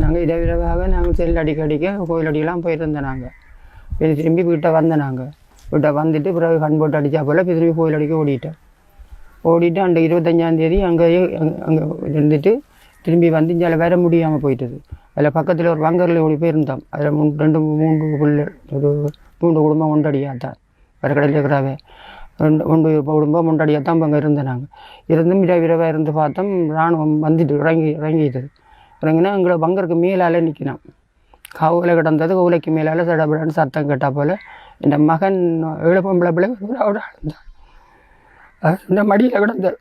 நாங்கள் இரவிரவாக நாங்கள் செல் அடிக்க அடிக்க கோயில் அடிக்கெல்லாம் போயிருந்தோம் நாங்கள் இது திரும்பி வீட்டை வந்தோம் நாங்கள் வீட்டை வந்துட்டு பிறகு கண் போட்டு அடித்தா போல் திரும்பி கோயில் அடிக்க ஓடிட்டேன் ஓடிட்டு அந்த இருபத்தஞ்சாந்தேதி அங்கேயே அங்கே இருந்துட்டு திரும்பி வந்து இங்கே வர முடியாமல் போயிட்டது. அதில் பக்கத்தில் ஒரு பங்கரில் ஓடி போயிருந்தோம். அதில் மூணு ரெண்டு மூன்று பிள்ளை ஒரு மூன்று குடும்பம் ஒன்றடியாக தான் வரக்கடையில் இருக்கிறாவே. ரெண்டு ஒன்று குடும்பம் ஒன்றடியாத்தான் அங்கே இருந்தேன் நாங்கள் இருந்தும் இரவு இரவாக இருந்து பார்த்தோம். இராணுவம் வந்துட்டு இறங்கி இறங்கிட்டது இறங்கினா எங்களை பங்கருக்கு மேலால் நிற்கணும் கவுல கிடந்தது கவுலைக்கு மேலால் சடபடன்னு சத்தம் கேட்டால் போல் இந்த மகன் ஏழு பிள்ளை? ஒரு ஆள் இந்த மடியில் கிடந்தார்.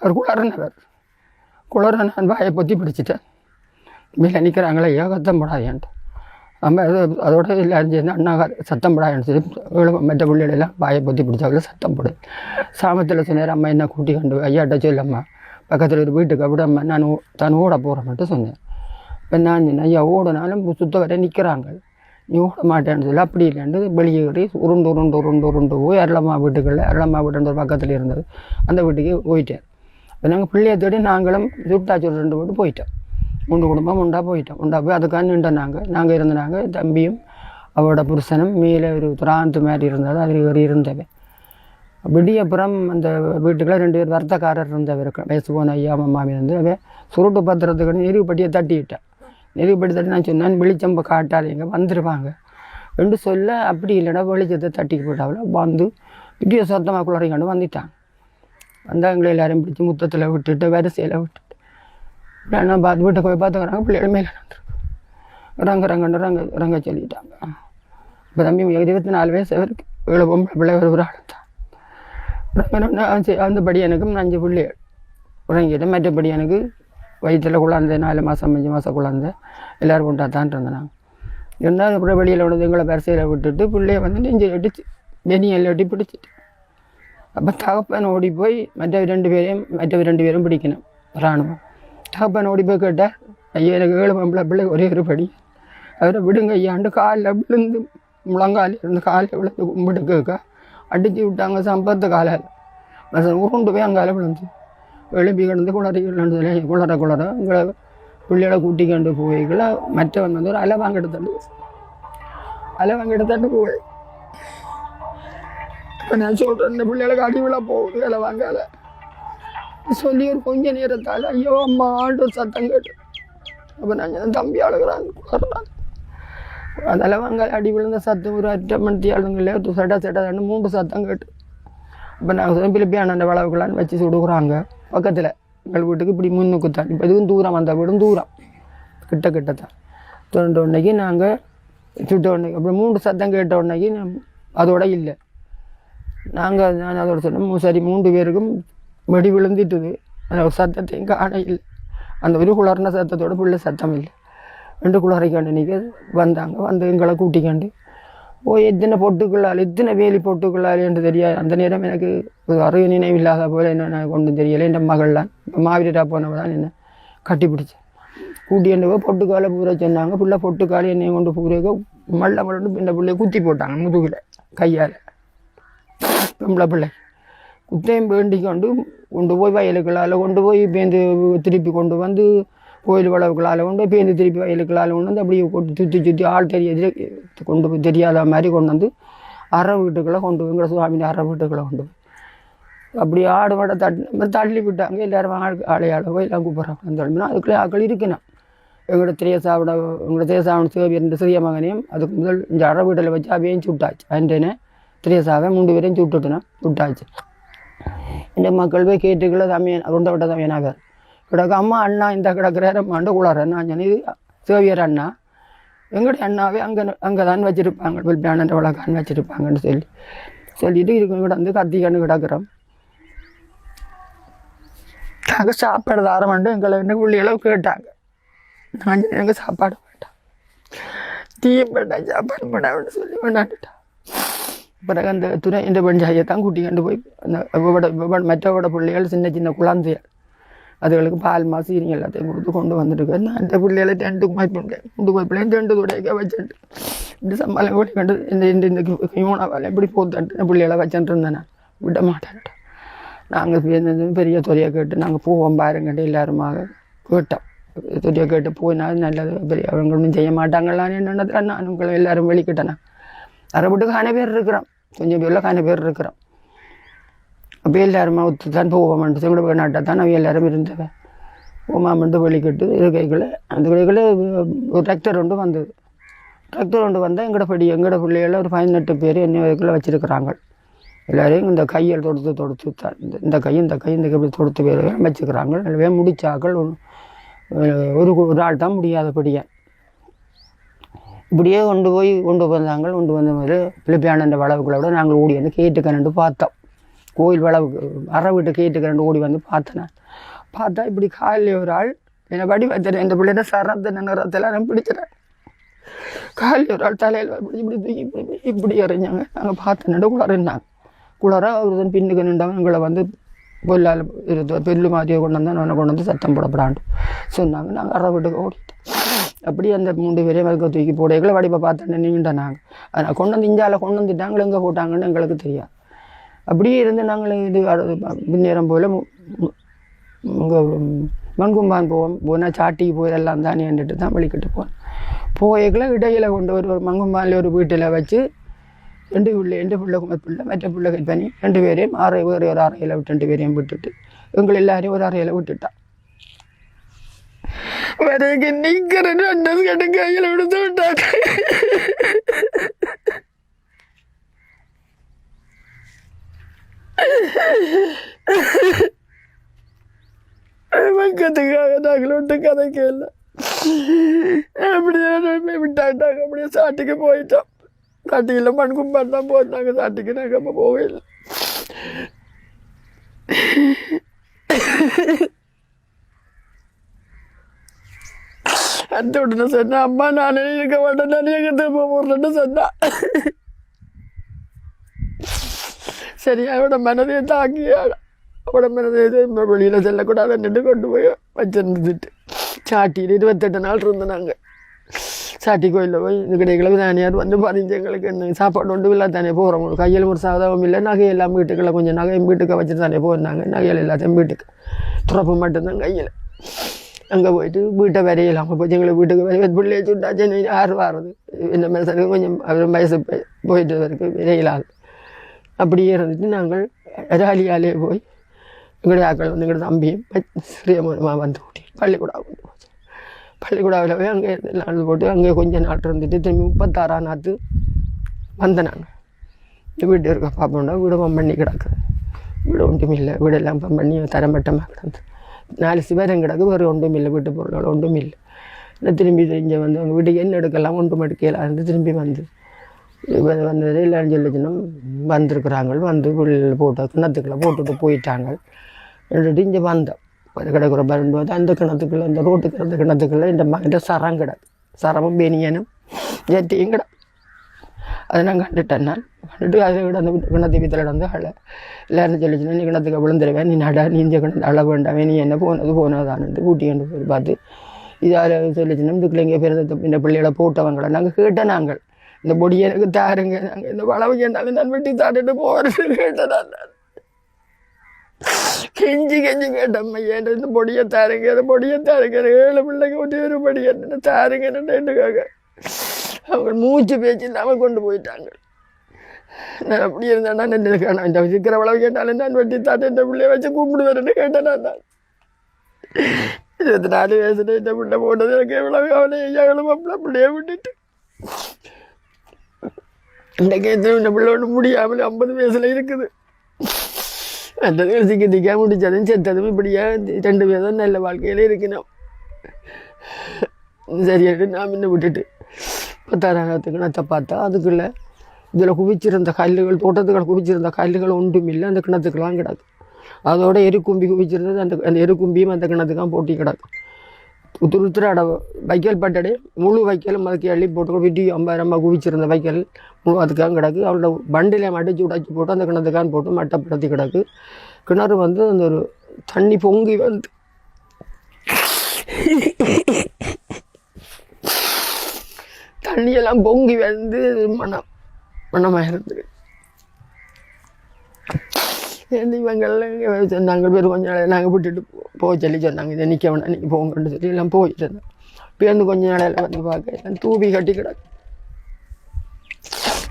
அவர் குளர்னவர் குளர நான் வாயை பொத்தி பிடிச்சிட்டேன் மேலே நிற்கிறாங்களே ஏகத்தம் போடாதேன்ட்டு. நம்ம அது அதோட எல்லாரும் சேர்ந்து அண்ணா சத்தம் படாதுன்னு சொல்லி மற்ற பிள்ளைகளெல்லாம் வாயை பொத்தி பிடிச்சாங்களே சத்தம் போடு. சாமத்தில் சொன்னார் அம்மா என்ன கூட்டி கண்டு ஐயாட்ட சொல்லம்மா. பக்கத்தில் ஒரு வீட்டுக்கு அப்படி நான் தான் ஓட போகிறேன்ட்டு சொன்னேன். இப்போ நான் ஐயா ஓடினாலும் சுத்த வர நிற்கிறாங்க நீ ஓட மாட்டேன்னு சொல்லி அப்படி இல்லைன்னு வெளியே ஏறி உருண்டு உருண்டு உருண்டு உருண்டு போய் அரளம்மா வீட்டுக்குள்ள அரளம்மா வீட்டு பக்கத்தில் இருந்தது. அந்த வீட்டுக்கு போயிட்டேன். இப்போ நாங்கள் பிள்ளையை தேடி நாங்களும் சுட்டாச்சு ரெண்டு வீட்டு போயிட்டோம். உண்டு குடும்பம் உண்டா போயிட்டோம். உண்டா போய் அதுக்காக நின்றோம் நாங்கள் நாங்கள் இருந்தனாங்க தம்பியும் அவரோட புருஷனும் மேலே ஒரு திராந்து மாதிரி இருந்தது. அதில் ஒரு இருந்தவன். விடியப்புறம் அந்த வீட்டுக்குள்ளே ரெண்டு பேர் வர்த்தக்காரர் இருந்தவர். வயசு ஐயா மாமி வந்து அவன் சுருட்டு பத்திரத்துக்கு நெருவுப்பட்டியை தட்டிவிட்டேன். நெருவு தட்டி நான் சொன்னேன் வெளிச்சம்ப காட்டாதீங்க வந்துடுவாங்க ரெண்டு சொல்ல அப்படி இல்லைடா வெளிச்சத்தை தட்டி போட்டாவில் வந்து விடிய சத்தமாக குளறிக்கொண்டு வந்துட்டாங்க வந்தால் எல்லாரும் பிடிச்சி முத்தத்தில் விட்டுட்டு வரிசையில் விட்டுட்டு. நான் பார்த்து வீட்டை போய் பார்த்துக்கிறாங்க பிள்ளைகள் மேலே ரங்க ரங்கன்னு ரங்க ரங்க சொல்லிட்டாங்க. இப்போ தம்பி இருபத்தி நாலு வயசு அவருக்கு இவ்வளோ பொம்பளை பிள்ளை ஒரு ஒரு ஆள் தான் அந்தபடி அந்த- எனக்கும் அஞ்சு பிள்ளைகள் உறங்கிட்டேன் மற்றபடி எனக்கு வயிற்றில் குழந்தை நாலு மாதம் அஞ்சு மாதம் குழந்தை. எல்லோரும் கொண்டா தான் இருந்தேன் இருந்தால் அப்புறம் வெளியில் விழுந்து எங்களை பரிசையில் விட்டுட்டு பிள்ளைய வந்து நெஞ்சு அடிச்சு வெனியில் அடி பிடிச்சிட்டு. அப்போ தகப்பன் ஓடி போய் மற்ற ரெண்டு பேரையும் மற்ற ரெண்டு பேரும் பிடிக்கணும். இராணுவம் தகப்பன் ஓடி போய் கேட்டால் ஐயா எனக்கு ஏழு பொம்பளை பிள்ளை ஒரே ஒரு படி. அவரை விடுங்க ஐயாண்டு காலில் விழுந்து முழங்கால் இருந்து காலில் விழுந்து கும்பிட்டு கேட்க. அடித்து விட்டாங்க சம்பத்து காலால் பஸ் உருண்டு போய் அங்கே விழுந்து எழுப்பி கிடந்து குளறி கிடந்து குளற குளற எங்களை பிள்ளையோட கூட்டி கொண்டு போய்களை மற்றவன் வந்து ஒரு அலை வாங்கிட்டு தண்டு அலை வாங்கிட்டு தண்டு போய் இப்போ நான் சொல்கிறேன் இந்த பிள்ளைகளை அடி விழா போகுது அலை வாங்காத சொல்லி ஒரு கொஞ்ச நேரத்தால் ஐயோ அம்மா ஆண்டு சத்தம் கேட்டு அப்போ நான் தம்பி அழுகிறான் குளறான் அதெல்லாம் வாங்க அடி விழுந்த சத்தம் ஒரு அரை மணி ஆளுங்களே ஒரு சட்டா சட்டான்னு மூன்று சத்தம் கேட்டு இப்போ நாங்கள் சொன்ன பிலிப்பியான அந்த வளவுக்கலான்னு வச்சு சுடுக்குறாங்க பக்கத்தில் எங்கள் வீட்டுக்கு இப்படி முன்னுக்கு தான் இப்போ இதுவும் தூரம் அந்த வீடும் தூரம் கிட்ட கிட்ட தான் தோண்ட உடனேக்கு நாங்கள் சுட்ட உடனே அப்புறம் மூன்று சத்தம் கேட்ட உடனேக்கு அதோட இல்லை நாங்கள் நான் அதோட சொன்னோம் சரி மூன்று பேருக்கும் வெடி விழுந்துட்டுது அந்த ஒரு சத்தத்தையும் காண இல்லை அந்த ஒரு குளர்ன சத்தத்தோட பிள்ளை சத்தம் இல்லை ரெண்டு குளறைக்காண்டு நிற்க வந்தாங்க. வந்து எங்களை கூட்டிக்காண்டு போய் எத்தனை பொட்டுக்குள்ளால் எத்தனை வேலி பொட்டுக்குள்ளால் என்று தெரியாது. அந்த நேரம் எனக்கு அறிவு நினைவில்லாத போல என்ன நான் கொண்டும் தெரியலை. என் மகள்லாம் மாவீரா போனவதான் என்ன கட்டி பிடிச்சேன் கூட்டிட்டு போய் பொட்டுக்காலை பூர சொன்னாங்க. பிள்ளை பொட்டுக்காலை என்னையை கொண்டு பூரா மல்ல மல்லு இந்த பிள்ளைய குத்தி போட்டாங்க முதுகில் கையால். பொம்பளை பிள்ளை. குத்தையும் வேண்டி கொண்டு கொண்டு போய் வயலுக்களால் கொண்டு போய் பேந்து திருப்பி கொண்டு வந்து கோயில் வளவுகளால் கொண்டு பேருந்து திருப்பி வயலுக்களால் கொண்டு வந்து அப்படியே கொண்டு சுற்றி சுற்றி ஆள் தெரிய கொண்டு போய் தெரியாத மாதிரி கொண்டு வந்து அற வீட்டுக்களை கொண்டு போய் எங்களை சுவாமியின் அரை வீட்டுக்குள்ளே கொண்டு போய். அப்படி ஆடு மாட தட்டி தள்ளி விட்டாங்க. எல்லோரும் ஆள் ஆளையாளவோ எல்லாம் கூப்பிட்றாங்க. அந்த இடத்துல அதுக்குள்ளே ஆக்கள் இருக்கணும். எங்களோட திரையசாவிட எங்களோட திரையசாவன் சிவபி என்ற சிறிய மகனையும் அதுக்கு முதல் இந்த அற வீட்டில் வச்சு அவையும் சுட்டாச்சு. அன்றேனே திரையசாவை மூன்று பேரையும் சுட்டுட்டுனா சுட்டாச்சு. இந்த மக்கள் போய் கேட்டுக்குள்ள தமையன் ரொண்ட விட்ட தமையனாக கிடக்கு. அம்மா அண்ணா இந்த கிடக்கிற மாண்டு அண்ணா நான் சொன்னேன் இது சிவவியர் அண்ணா. எங்களுடைய அண்ணாவே அங்கே அங்கே தான் வச்சுருப்பாங்க. வில்பியானன்ற வழக்கான் வச்சுருப்பாங்கன்னு சொல்லி சொல்லிட்டு இருக்கு. கிடந்து கத்திக்கன்னு கிடக்கிறோம். நாங்கள் சாப்பாடு தாரமாட்டோம் எங்களை என்ன பிள்ளைகளும் கேட்டாங்க. நான் சொன்னேன், எனக்கு சாப்பாடு வேண்டாம். டீயும் வேண்டாம் சாப்பாடு வேண்டாம்னு சொல்லி வேண்டாண்டுட்டான் பிறகு அந்த துணை இந்த பெண் ஜாயை தான் கூட்டிக்கொண்டு போய் அந்த மற்றவோட பிள்ளைகள் சின்ன சின்ன குழந்தைகள். அதுகளுக்கு பால் மாசு இனி எல்லாத்தையும் கொடுத்து கொண்டு வந்துட்டு நான் அந்த பிள்ளைகளை ரெண்டு குமைப்பிள்ளேன் ரெண்டு குமைப்பிள்ளையும் ரெண்டு துடைக்க வச்சுட்டு இப்படி சம்பாலம் கூட கண்டு இந்த இந்த இந்த யூனாவால் இப்படி போத்துட்டு இந்த பிள்ளைகளை வச்சுட்டு இருந்தேன்? நான் விட மாட்டேன் நாங்கள் பெரிய தொலையை கேட்டு நாங்கள் போவோம் பாருங்கட்டு எல்லாருமாக கேட்டோம். துரிய கேட்டு போயினா நல்லது. பெரிய அவங்க ஒன்றும் செய்ய மாட்டாங்களான்னு என்னென்னதில் நான் உங்களை எல்லாரும் வெளிக்கிட்டேனா? அரைப்பட்டு கான பேர் இருக்கிறோம். கொஞ்சம் பேரில் கான பேர் இருக்கிறோம். அப்போ எல்லாரும் ஒத்து தான் போவோம்ட்டு செங்கட நாட்டை தான் அவன் எல்லாரும் இருந்தவன் ஓமாமண்டு வெளிக்கிட்டு இருக்கைக்குள்ள அந்த கைக்குள்ள ஒரு டிராக்டர் ஒன்று வந்தது. டிராக்டர் ஒன்று வந்தால் எங்களோட படி எங்களோட பிள்ளைகள ஒரு பதினெட்டு பேர் என்ன வரைக்குள்ள வச்சுருக்கிறாங்க. எல்லோரையும் இந்த கையில் தொடுத்து தொடுத்து தான் இந்த இந்த கை இந்த கை இந்த கை இப்படி தொடுத்து பேர் வச்சுக்கிறாங்க நல்லவே முடிச்சாக்கள் ஒரு ஒரு ஒரு ஆள் தான் முடியாதபடியே இப்படியே கொண்டு போய் கொண்டு வந்தாங்க. கொண்டு வந்த மாதிரி பிலிப்பியானந்த வளவுக்குள்ள விட நாங்கள் ஓடி வந்து கேட்டு கண்டு பார்த்தோம். கோயில் வளவுக்கு அரை வீட்டு கேட்டு கரண்டு ஓடி வந்து பார்த்தேன் பார்த்தா இப்படி காலில் ஒரு ஆள் என்னை படி வைத்தேன் இந்த பிள்ளைட சரத்தை நான் பிடிச்சிடறேன் காலில் ஒரு ஆள் தலையில் இப்படி இப்படி தூக்கி இப்படி இப்படி இப்படி நாங்கள் நாங்கள் பார்த்த நடு இருந்தாங்க குளர ஒருத்தன் பின்னுக்கு நின்றவன் எங்களை வந்து பொல்லால் இருந்த பெல்லு மாதிரியை கொண்டு வந்தால் நான் கொண்டு வந்து சத்தம் போடப்படாண்டு சொன்னாங்க. நாங்கள் அற வீட்டுக்கு ஓடிட்டோம். அப்படி அந்த மூன்று பேரையும் வலுக்க தூக்கி போடைகளை வடிப்பை பார்த்தேன் நின்றுட்டேன் நாங்கள் அதனால் கொண்டு வந்து இஞ்சால கொண்டு வந்துட்டாங்களோ எங்கே போட்டாங்கன்னு எங்களுக்கு தெரியாது. அப்படியே இருந்து நாங்கள் இது நேரம் போல் இங்கே மண்கும்பான் போவோம். போனால் சாட்டிக்கு போய் எல்லாம் தானே என்றிட்டு தான் வழிக்கிட்டு போவோம் போய்களை இடையில் கொண்டு ஒரு ஒரு மங்கும்பானில் ஒரு வீட்டில் வச்சு ரெண்டு பிள்ளை ரெண்டு பிள்ளை குமர் பிள்ளை மற்ற பிள்ளை கட் பண்ணி ரெண்டு பேரையும் அறை ஒரு ஒரு அறையில் விட்டு ரெண்டு பேரையும் விட்டுட்டு எங்களை எல்லாரையும் ஒரு அறையில் விட்டுட்டான் வரைக்கும் நிற்கிற ரெண்டு கட்டு கையில் விடுத்து விட்டாங்க. பக்கத்துக்காக நாங்கள் விட்டு கதைக்கு இல்லை அப்படியே விட்டாட்டாங்க அப்படியே சாட்டுக்கு போயிட்டோம் சாட்டியில் மண் கும்பான் தான் போட்டாங்க சாட்டுக்கு நாங்கள் அப்போ போகவே இல்லை அந்த உடனே சொன்னேன் அம்மா நானே இருக்க மாட்டேன் நான் எங்கே திரும்ப போடுறேன்னு சொன்னா சரி அவட மனதை தாக்கி அவட மனதை வெளியில் செல்லக்கூடாதுன்னுட்டு கொண்டு போய் வச்சிருந்துட்டு சாட்டியில் இருபத்தெட்டு நாள் இருந்தோம் நாங்கள் சாட்டி கோயிலில் போய் இந்த கடைகளை தானியார் வந்து பதினஞ்சு எங்களுக்கு என்ன சாப்பாடு ஒன்றும் இல்லை தானே போகிறோம் கையில் ஒரு சாதகம் இல்லை நகை எல்லாம் வீட்டுக்குள்ள கொஞ்சம் நகையும் வீட்டுக்கு வச்சுட்டு தானே போயிருந்தாங்க நகையில் எல்லாத்தையும் வீட்டுக்கு துறப்பு மட்டும்தான் கையில் அங்கே போயிட்டு வீட்டை வரையலாம் அப்போ போய் எங்களை வீட்டுக்கு வரைய பிள்ளையை சுட்டாச்சு யார் ஆறு வாரது இந்த மனுஷனுக்கு கொஞ்சம் அவர் வயசு போயிட்டு வரைக்கும் விரையிலாது அப்படியே இருந்துட்டு நாங்கள் ராலியாலே போய் எங்களுடைய ஆக்கள் வந்து எங்களுடைய தம்பியும் சிறியமாக வந்து கூட்டி பள்ளிக்கூடா கொண்டு போச்சு. பள்ளிக்கூடாவில் போய் அங்கே நடந்து போட்டு அங்கே கொஞ்சம் நாள் இருந்துட்டு திரும்பி முப்பத்தாறாம் நாற்று வந்தேன் நாங்கள் இந்த வீட்டு இருக்க பார்ப்போம்னா வீடு பண்ணி கிடக்குது வீடு ஒன்றும் இல்லை வீடெல்லாம் பம் பண்ணி தரமட்டமாக கிடந்து. நாலு சிவரம் கிடக்கு வேறு ஒன்றும் இல்லை வீட்டு பொருள்கள் ஒன்றும் இல்லை. திரும்பி இங்கே வந்து அவங்க வீட்டுக்கு என்ன எடுக்கலாம் ஒன்றும் எடுக்கலாம் இருந்து திரும்பி வந்து வந்தது இல்லைன்னு சொல்லிச்சுன்னா வந்திருக்கிறாங்க வந்து புள்ளில் போட்டு கிணத்துக்குள்ளே போட்டுட்டு போயிட்டாங்க. ரெண்டு இங்கே வந்தோம். அது கிடக்குற வரும்போது அந்த கிணத்துக்குள்ளே அந்த ரோட்டு அந்த கிணத்துக்குள்ளே இந்த மகன் சரம் கிடக்கு. சரமும் பெனியனும் ஜட்டியும் கிடக்கு. அதை நான் கண்டுட்டேன் நான். கண்டுட்டு அதை விட அந்த கிணத்து வீட்டில் நடந்து அழ. எல்லாரும் சொல்லிச்சுன்னா நீ கிணத்துக்கு விழுந்துருவேன் நீ நட நீ இந்த கிணத்து அழ வேண்டாமே நீ என்ன போனது போனதான்ட்டு கூட்டிகிட்டு போய் பார்த்து. இதால் சொல்லிச்சுன்னா இந்த பிள்ளைங்க பிறந்த இந்த பிள்ளைகளை போட்டவங்களை நாங்கள் கேட்டேன் நாங்கள். இந்த பொடியை எனக்கு தாருங்க. நாங்கள் இந்த வளவு கேட்டாலும் நான் வெட்டி தாட்டுட்டு போகிறது கேட்டேன் நான். கெஞ்சி கெஞ்சி கேட்டேன் ஏன் இந்த பொடியை தாருங்க? இந்த பொடியை தாருங்க. ஏழு பிள்ளைங்க ஒட்டி ஒரு பொடி என்ன தாருங்கன்னுக்காக அவங்க மூச்சு பேச்சு இல்லாமல் கொண்டு போயிட்டாங்க. நான் அப்படி இருந்தேன்னா நின்றுக்கான இந்த சிக்கிற வளவு கேட்டாலும் நான் வெட்டி தாட்டு இந்த பிள்ளைய வச்சு கூப்பிடுவேன்னு கேட்டேன் நான். இருபத்தி நாலு வயசுல இந்த பிள்ளை போட்டது எனக்கு எவ்வளவு கவலை ஐயாங்களும் அப்பள பிள்ளைய விட்டுட்டு. இன்றைக்கு இந்த பிள்ளை முடியாமல் ஐம்பது வயசில் இருக்குது. அந்த திக்க திக்கா முடிச்சதும் செத்ததும் இப்படியா? ரெண்டு பேரும் நல்ல வாழ்க்கையில இருக்கணும். சரியாட்டு நான் முன்ன விட்டுட்டு பத்தாயிரத்துக்கு நான் பார்த்தா அதுக்குள்ள இதில் குவிச்சிருந்த கல்லுகள் தோட்டத்துக்கள் குவிச்சிருந்த கல்லுகள் ஒன்றும் இல்லை அந்த கிணத்துக்கெல்லாம் கிடாது அதோட எருக்கும்பி குவிச்சிருந்தது அந்த அந்த எருக்கும்பியும் அந்த கிணத்துக்கான் போட்டி கிடாது உத்துருத்திராட வைக்கல் பட்டடே முழு வைக்கலும் அதுக்கு அள்ளி போட்டு விட்டி ஐம்பதாயிரமா குவிச்சிருந்த வைக்கல் முழு அதுக்காக கிடக்கு. அவரோட வண்டியில் மடிச்சு உடைச்சி போட்டு அந்த கிணத்துக்கான் போட்டு மட்டப்படுத்தி கிடக்கு. கிணறு வந்து அந்த ஒரு தண்ணி பொங்கி வந்து தண்ணியெல்லாம் பொங்கி வந்து மனம் மனமாக இருந்தது இவங்கள் சொன்னாங்க பேர் கொஞ்ச நாள் நாங்கள் விட்டுட்டு போக சொல்லி சொன்னாங்க இதை நிற்க வேணாம் நீங்கள் போங்கன்னு சொல்லி எல்லாம் போயிட்டு இருந்தோம் பேருந்து கொஞ்ச நாளையில் வந்து பார்க்க எல்லாம் தூவி கட்டி கிடக்கு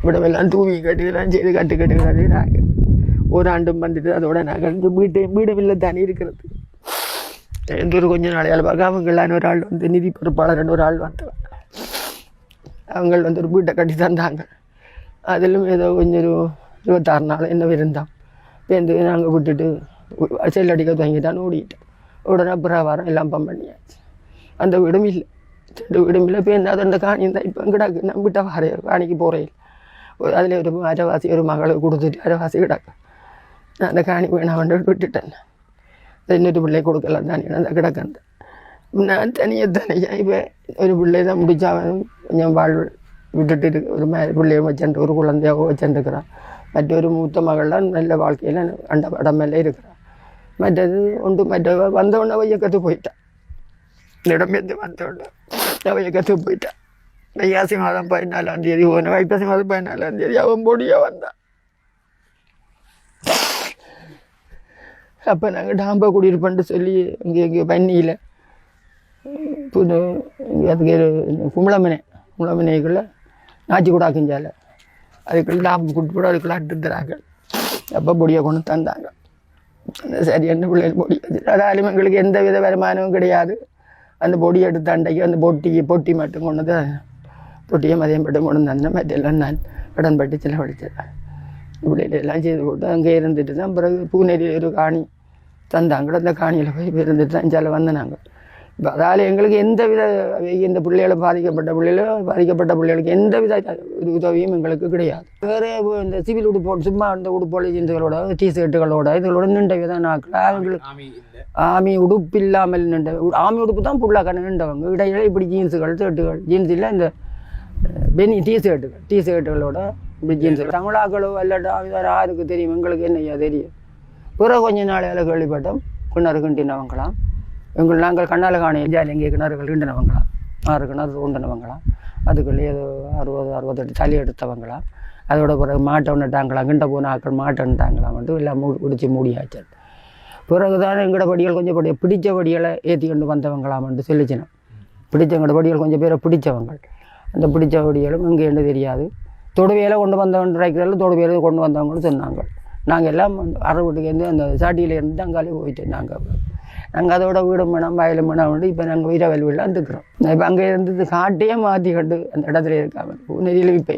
விடவெல்லாம் தூவி கட்டி செய்து கட்டு கட்டி நாங்கள் ஒரு ஆண்டும் வந்துட்டு அதோட நாங்கள் இந்த வீட்டு வீடுமில்ல இல்லை தானே இருக்கிறது எந்த ஒரு கொஞ்ச நாளையால் பார்க்க அவங்களான ஒரு ஆள் வந்து நிதி பொறுப்பாளர்னு ஒரு ஆள் வந்தவன் அவங்க வந்து ஒரு வீட்டை கட்டி தந்தாங்க அதிலும் ஏதோ கொஞ்சம் ஒரு இருபத்தாறு நாள் என்ன இருந்தான் பேருந்து நாங்கள் விட்டுட்டு செல் அடிக்க தங்கிட்டான்னு ஓடிட்டேன் உடனே பிரவாரம் எல்லாம் பண்ணியாச்சு. அந்த வீடும் இல்லை. ரெண்டு வீடும் இல்லை. பேருந்து அது அந்த காணி இருந்தால் இப்போ கிடக்கு. நான் விட்ட வரைய காணிக்கு போகிறேன் அதில் ஒரு அரைவாசி ஒரு மகளை கொடுத்துட்டு அரைவாசி கிடக்கு. நான் அந்த காணி வேணாம் வந்து விட்டுட்டேன். இன்னொரு பிள்ளை கொடுக்கலாம் தானே. அந்த கிடக்கந்த நான் தனியாக தனியாக இப்போ ஒரு பிள்ளை தான் முடிச்சா கொஞ்சம் வாழ் விட்டுட்டு இருக்கு ஒரு மே பிள்ளைய வச்சுட்டு ஒரு குழந்தையாவோ வச்சுருக்கிறான் மற்றொரு மூத்த மகள்லாம் நல்ல வாழ்க்கையில் அந்த படம் மேலே இருக்கிறான் மற்றது உண்டு மற்ற வந்தவொடனே வையக்கத்து போயிட்டான் இடம்பெயர்ந்து வந்தவொடனே வையக்கத்து போயிட்டான் வைகாசி மாதம் பதினாலாம் தேதி போன வைகாசி மாதம் பதினாலாம் தேதி அவன் பொடியாக வந்தான் அப்போ நாங்கள் டாம்பா குடியிருப்பேன்ட்டு சொல்லி இங்கே இங்கே பன்னியில் புது அதுக்கு கும்பளமனை கும்பளமனைக்குள்ளே நாச்சி கூட ஆக்கிஞ்சால அதுக்குள்ள டாம்பு கூட்டு கூட அதுக்குள்ள அட்டுத்துறாங்க அப்போ பொடியை கொண்டு தந்தாங்க. சரி என்ன பிள்ளைகள் பொடி? அதாலும் எங்களுக்கு எந்த வித வருமானமும் கிடையாது. அந்த பொடி எடுத்து அண்டைக்கு அந்த பொட்டிக்கு பொட்டி மட்டும் கொண்டு தான் பொட்டியை மதியம் மட்டும் கொண்டு தந்தேன். மற்றெல்லாம் நான் கடன் பட்டு செலவழித்தேன். இப்படி செய்து போட்டு அங்கே இருந்துட்டு தான் பிறகு பூனேரியில் ஒரு காணி தந்தாங்க. அந்த காணியில் போய் இருந்துட்டு தான் செலவு வந்தேன் நாங்கள் அதால் எங்களுக்கு எந்த வித இந்த பிள்ளைகளை பாதிக்கப்பட்ட பிள்ளைகளோ பாதிக்கப்பட்ட பிள்ளைகளுக்கு எந்த வித உதவியும் எங்களுக்கு கிடையாது. வேறு இந்த சிவில் உடுப்போடு சும்மா இந்த உடுப்போடு ஜீன்ஸுகளோட டிஷர்ட்டுகளோட இதுகளோட நின்ற வித நாட்கள். அவங்களுக்கு ஆமி உடுப்பு இல்லாமல் நின்ற ஆமி உடுப்பு தான் புல்லாக்கான நின்றவங்க. இடையில இப்படி ஜீன்ஸுகள் ஷர்ட்டுகள் ஜீன்ஸ் இல்லை இந்த பெனி டிஷர்ட்டுகள் டிஷர்ட்டுகளோட இப்படி ஜீன்ஸ் தமிழாக்களோ இல்லாட்டா வேறு யாருக்கு தெரியும் எங்களுக்கு என்னையா தெரியும்? பிறகு கொஞ்ச நாளையில் கேள்விப்பட்டோம் கிணறு கிண்டினவங்களாம். எங்கள் நாங்கள் கண்ணால் காணி ஜாலி இங்கே கிணறுகள் கிண்டினவங்களாம் ஆறு கிணறு தோண்டினவங்களாம் அதுக்குள்ளே ஏதோ அறுபது அறுபத்தெட்டு சளி எடுத்தவங்களாம் அதோட பிறகு மாட்டை ஒன்றுட்டாங்களாம் கிண்ட போன ஆக்கள் மாட்டை ஒன்றுட்டாங்களாம் வந்து எல்லாம் மூடி பிடிச்சி மூடியாச்சு. பிறகுதான் எங்களோட படிகள் கொஞ்சம் படி பிடிச்ச படிகளை ஏற்றி கொண்டு வந்தவங்களாம்னு சொல்லிச்சினோம். பிடிச்ச எங்களோட படிகள் கொஞ்சம் பேரை பிடிச்சவங்க. அந்த பிடிச்ச படிகளும் இங்கே என்ன தெரியாது. தொடுவையில் கொண்டு வந்தவன் ரைக்கிறதில் தொடுவையில் கொண்டு வந்தவங்கன்னு சொன்னாங்க. நாங்கள் எல்லாம் அறுவட்டுக்கு அந்த சாட்டியிலேருந்து அங்காலே போயிட்டு நாங்கள் நாங்கள் அதோட வீடும் வேணாம் வயலும் வேணாம் வந்து இப்போ நாங்கள் வீரவல் வீடெலாம் இருக்கிறோம் இப்போ அங்கே இருந்தது காட்டையே மாற்றி கண்டு அந்த இடத்துல இருக்காங்க. நெறியில் இப்போ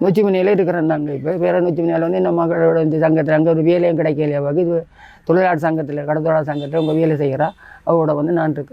நொச்சி மணியில் இருக்கிறோம் நாங்கள் இப்போ. வேறு நொச்சி மணியில் வந்து நம்ம மகளோட இந்த சங்கத்தில் அங்கே ஒரு வேலையும் கிடைக்கலையா? இது தொழிலாளர் சங்கத்தில் கடத்தொழிலாளர் சங்கத்தில் உங்கள் வேலை செய்கிறா அவரோட வந்து நான் இருக்கிறேன்.